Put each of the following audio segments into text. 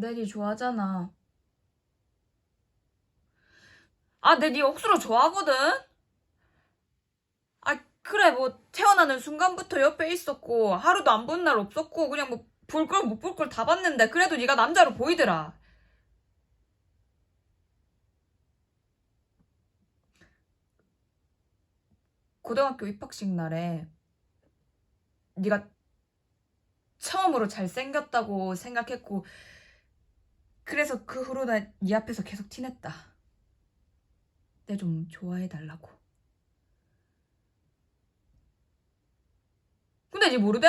내니 좋아하잖아. 아, 내 니 억수로 좋아하거든? 아, 그래, 뭐, 태어나는 순간부터 옆에 있었고, 하루도 안 본 날 없었고, 그냥 뭐, 볼 걸 못 볼 걸 다 봤는데, 그래도 네가 남자로 보이더라. 고등학교 입학식 날에, 네가 처음으로 잘생겼다고 생각했고, 그래서 그 후로 나네 앞에서 계속 티냈다. 내 좀 좋아해달라고. 근데 니 모르대?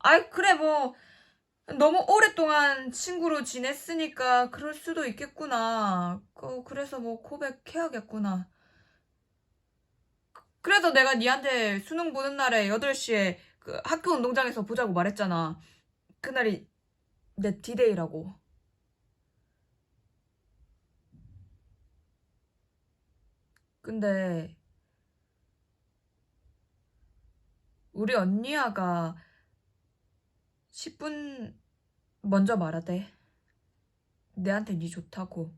아이, 그래, 뭐, 너무 오랫동안 친구로 지냈으니까 그럴 수도 있겠구나. 어, 그래서 뭐 고백해야겠구나. 그래서 내가 니한테 수능 보는 날에 8시에 그 학교 운동장에서 보자고 말했잖아. 그날이 내 디데이라고. 근데 우리 언니야가 10분 먼저 말하대. 내한테 니 좋다고.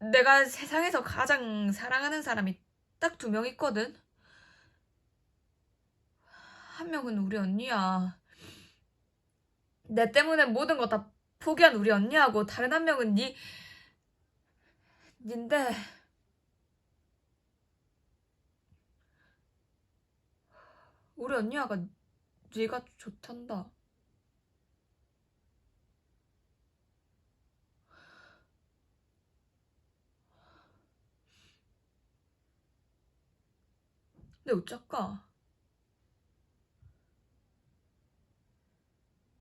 내가 세상에서 가장 사랑하는 사람이 딱 두 명 있거든. 한 명은 우리 언니야. 내 때문에 모든 거 다 포기한 우리 언니하고 다른 한 명은 니 닌데 우리 언니야가 네가 좋단다. 근데 어쩔까?